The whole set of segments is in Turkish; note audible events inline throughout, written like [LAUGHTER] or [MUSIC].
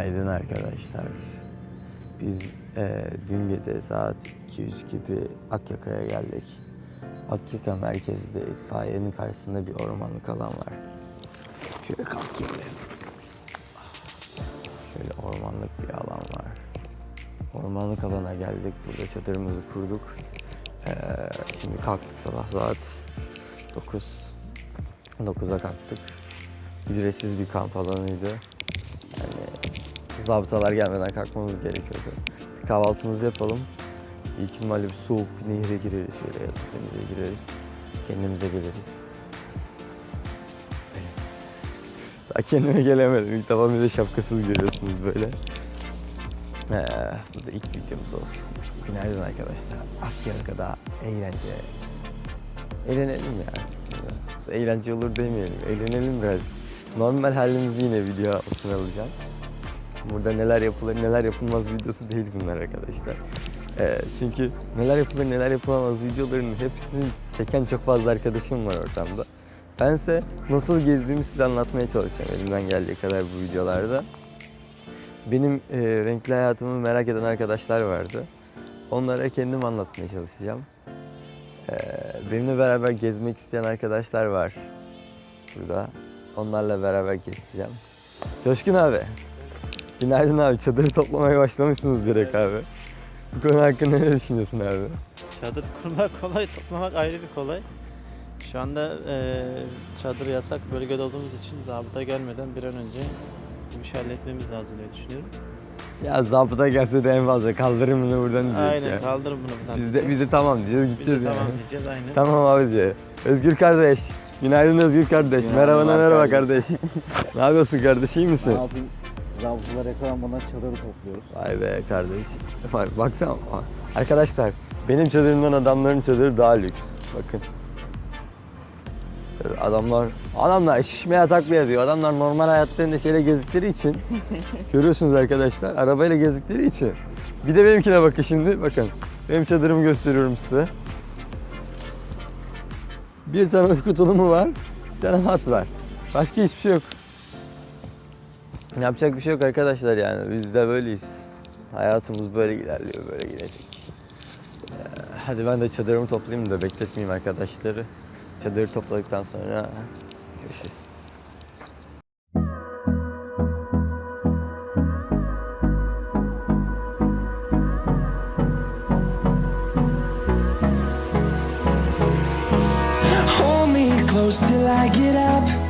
Günaydın arkadaşlar. Biz eee, dün gece saat 2-3 gibi Akyaka'ya geldik. Akyaka merkezde itfaiyenin karşısında bir ormanlık alan var. Şöyle kalkayım ben. Şöyle ormanlık bir alan var. Ormanlık alana geldik. Burada çadırımızı kurduk. Eee, şimdi kalktık sabah saat 9. 9'a kalktık. Ücretsiz bir kamp alanıydı. Yani zabıtalar gelmeden kalkmamız gerekiyordu. Kahvaltımızı yapalım. İlk ihtimalle bir soğuk bir nehre gireriz şöyle yatıp denize gireriz. Kendimize geliriz. Daha kendime gelemedim. İlk defa bir de şapkasız görüyorsunuz böyle. Ee, bu da ilk videomuz olsun. Günaydın arkadaşlar. Akyaka'da eğlence. Eğlenelim ya. Nasıl eğlence olur demeyelim. Eğlenelim birazcık. Normal halimizi yine video altına alacağım. Burada neler yapılır neler yapılmaz videosu değil bunlar arkadaşlar. Ee, çünkü neler yapılır neler yapılamaz videolarının hepsini çeken çok fazla arkadaşım var ortamda. Bense nasıl gezdiğimi size anlatmaya çalışacağım elimden geldiği kadar bu videolarda. Benim e, renkli hayatımı merak eden arkadaşlar vardı. Onlara kendim anlatmaya çalışacağım. Ee, benimle beraber gezmek isteyen arkadaşlar var burada. Onlarla beraber gezeceğim. Coşkun abi. Günaydın abi. Çadırı toplamaya başlamışsınız direkt abi. Bu konu hakkında ne düşünüyorsun abi? Çadır kurmak kolay, toplamak ayrı bir kolay. Şu anda eee çadır yasak bölgede olduğumuz için zabıta gelmeden bir an önce bu işi halletmemiz lazım diye düşünüyorum. Ya zabıta gelse de en fazla kaldırın bunu buradan diyecek Aynen ya. kaldırın bunu buradan. Biz de, biz de tamam diyeceğiz Biz de gideceğiz yani. tamam diyeceğiz aynen. Tamam abici. Özgür kardeş. Günaydın Özgür kardeş. Günaydın Merhaba abi merhaba kardeş. kardeş. [LAUGHS] ne yapıyorsun kardeş iyi misin? Ne yapayım? Zabıtalar yakalanmadan çadırı topluyoruz. Vay be kardeş. Bak baksana. Arkadaşlar benim çadırımdan adamların çadırı daha lüks. Bakın. Adamlar adamlar şişmeye taklaya diyor. Adamlar normal hayatlarında şeyle gezdikleri için [LAUGHS] görüyorsunuz arkadaşlar. Arabayla gezdikleri için. Bir de benimkine bakın şimdi. Bakın. Benim çadırımı gösteriyorum size. Bir tane uyku tulumu var. Bir tane mat var. Başka hiçbir şey yok. Yapacak bir şey yok arkadaşlar yani. Biz de böyleyiz. Hayatımız böyle ilerliyor, böyle gidecek. Ee, hadi ben de çadırımı toplayayım da bekletmeyeyim arkadaşları. Çadırı topladıktan sonra görüşürüz. Till I get up.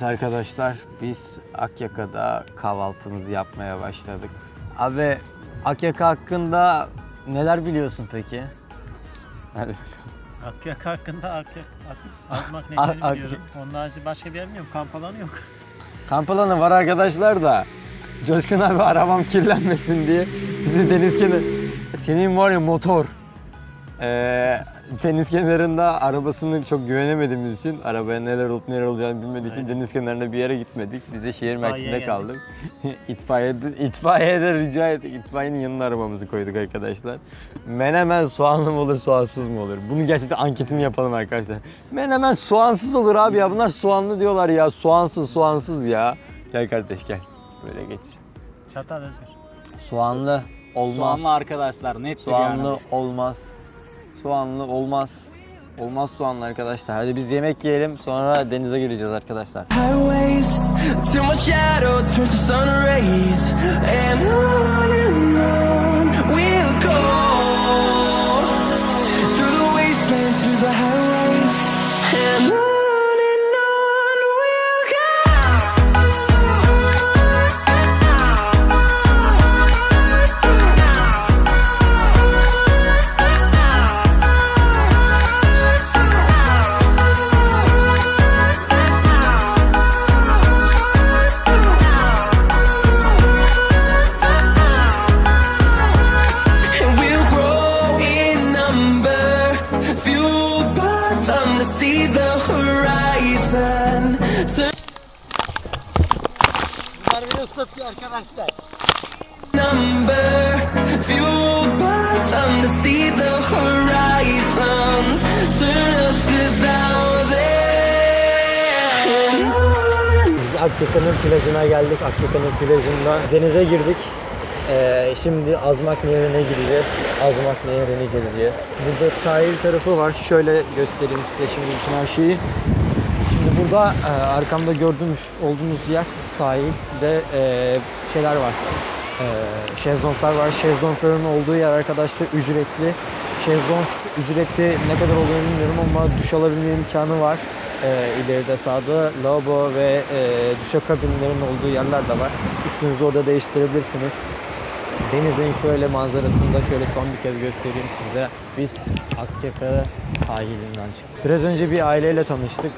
Evet arkadaşlar biz Akyaka'da kahvaltımızı yapmaya başladık. Abi Akyaka hakkında neler biliyorsun peki? Hadi. Akyak hakkında akyak, ak, [LAUGHS] azmak Ak- nehrini biliyorum. Onun harici başka bir yer mi yok? Kamp alanı yok. [LAUGHS] Kamp alanı var arkadaşlar da Coşkun abi arabam kirlenmesin diye bizi deniz kenarı... Senin var ya motor. Ee, deniz kenarında arabasını çok güvenemediğimiz için arabaya neler olup neler olacağını bilmediği için deniz kenarında bir yere gitmedik. Biz de şehir İtfaiyeye merkezinde geldik. kaldık. [LAUGHS] İtfaiyede, itfaiyede rica ettik. İtfaiyenin yanına arabamızı koyduk arkadaşlar. Menemen soğanlı mı olur soğansız mı olur? Bunu gerçekten anketini yapalım arkadaşlar. Menemen soğansız olur abi ya. Bunlar soğanlı diyorlar ya. Soğansız soğansız ya. Gel kardeş gel. Böyle geç. Çatal Özgür. Soğanlı olmaz. Soğanlı arkadaşlar nettir Soğanlı yani. olmaz. Soğanlı olmaz. Olmaz soğanlı arkadaşlar. Hadi biz yemek yiyelim sonra denize gireceğiz arkadaşlar. highways till my shadow turns to sun rays and on and on number fueled by them to see the horizon turn us to thousands Biz Akyaka'nın plajına geldik. Akyaka'nın plajında denize girdik. Ee, şimdi Azmak Nehri'ne gideceğiz. Azmak Nehri'ne gireceğiz. Burada sahil tarafı var. Şöyle göstereyim size şimdi bütün her şeyi. Burada e, arkamda gördüğünüz olduğunuz yer sahilde e, şeyler var. E, şezlonglar var. Şezlongların olduğu yer arkadaşlar ücretli. Şezlong ücreti ne kadar olduğunu bilmiyorum ama duş alabilme imkanı var. E, ileride sağda lavabo ve e, duşakabinlerin olduğu yerler de var. Üstünüzü orada değiştirebilirsiniz. Denizin şöyle manzarasını da şöyle son bir kez göstereyim size. Biz Akyaka sahilinden çıktık. Biraz önce bir aileyle tanıştık.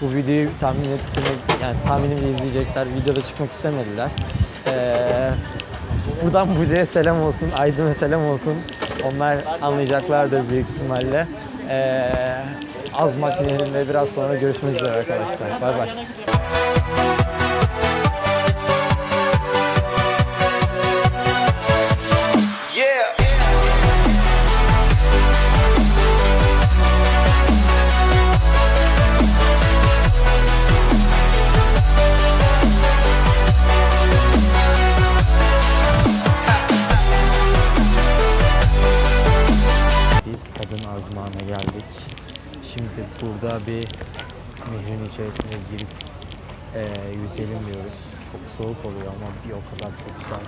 Bu videoyu tahmin etmek, yani tahminimce izleyecekler. Videoda çıkmak istemediler. Ee, buradan Buze'ye selam olsun, Aydın'a selam olsun. Onlar anlayacaklardır büyük ihtimalle. Ee, Azmak Nehri'nde biraz sonra görüşmek üzere arkadaşlar. Bay bay. Burada bir nehrin içerisine girip eee yüzelim diyoruz. Çok soğuk oluyor ama bir o kadar çok güzel.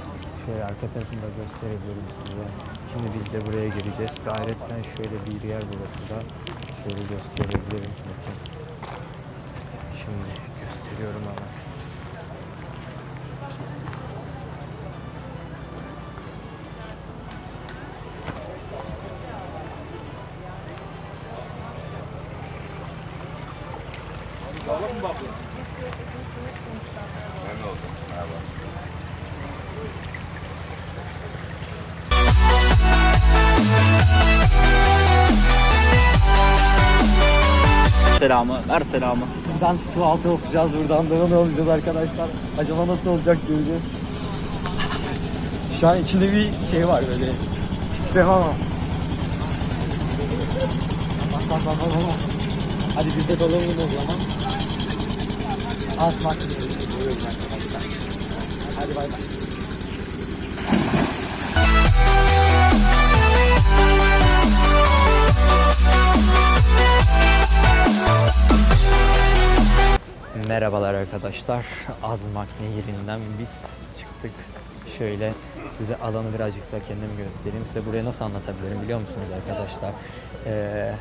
Şöyle arka tarafını da gösterebilirim size. Şimdi biz de buraya gireceğiz. Gayretten şöyle bir yer burası da. Şöyle gösterebilirim. Şimdi gösteriyorum ama. Selamı, ver selamı. Buradan su altı okuyacağız. Buradan da ne olacağız arkadaşlar. Acaba nasıl olacak göreceğiz. Şu an içinde bir şey var böyle. Titreme ama. Bak bak bak bak. Hadi biz de dalalım o zaman. Arkadaşlar. Hadi bay bay. Merhabalar arkadaşlar. Azmak Nehri'nden biz çıktık. Şöyle size alanı birazcık da kendim göstereyim. Size burayı nasıl anlatabilirim biliyor musunuz arkadaşlar? Ee,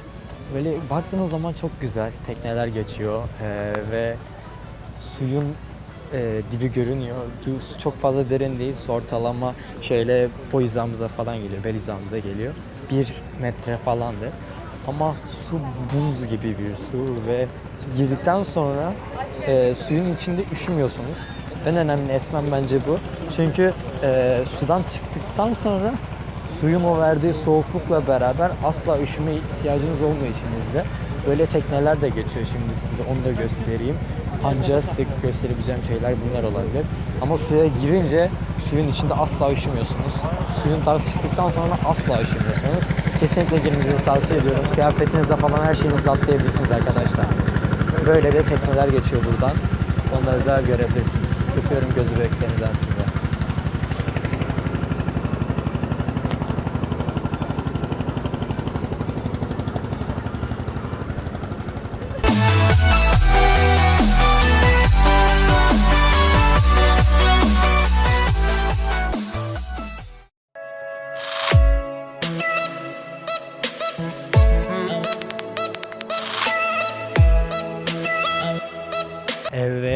böyle baktığınız zaman çok güzel tekneler geçiyor ee, ve suyun e, dibi görünüyor. Çok fazla derin değil. Su ortalama şöyle boy hizamıza falan geliyor. Bel hizamıza geliyor. Bir metre falandı. Ama su buz gibi bir su ve girdikten sonra e, suyun içinde üşümüyorsunuz. En önemli etmen bence bu. Çünkü e, sudan çıktıktan sonra suyun o verdiği soğuklukla beraber asla üşüme ihtiyacınız olmuyor içinizde. Böyle tekneler de geçiyor şimdi size onu da göstereyim. Anca size gösterebileceğim şeyler bunlar olabilir. Ama suya girince suyun içinde asla üşümüyorsunuz. Suyun tam çıktıktan sonra asla üşümüyorsunuz. Kesinlikle girmenizi tavsiye ediyorum. Kıyafetinizle falan her şeyinizi atlayabilirsiniz arkadaşlar. Böyle de tekneler geçiyor buradan. Onları da görebilirsiniz. Öpüyorum gözü beklerinizden size.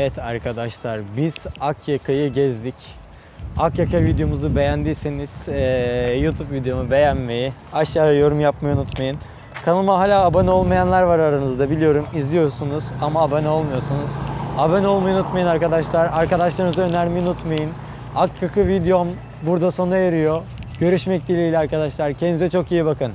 Evet arkadaşlar biz Akyaka'yı gezdik. Akyaka videomuzu beğendiyseniz eee, YouTube videomu beğenmeyi, aşağıya yorum yapmayı unutmayın. Kanalıma hala abone olmayanlar var aranızda biliyorum izliyorsunuz ama abone olmuyorsunuz. Abone olmayı unutmayın arkadaşlar. Arkadaşlarınıza önermeyi unutmayın. Akyaka videom burada sona eriyor. Görüşmek dileğiyle arkadaşlar. Kendinize çok iyi bakın.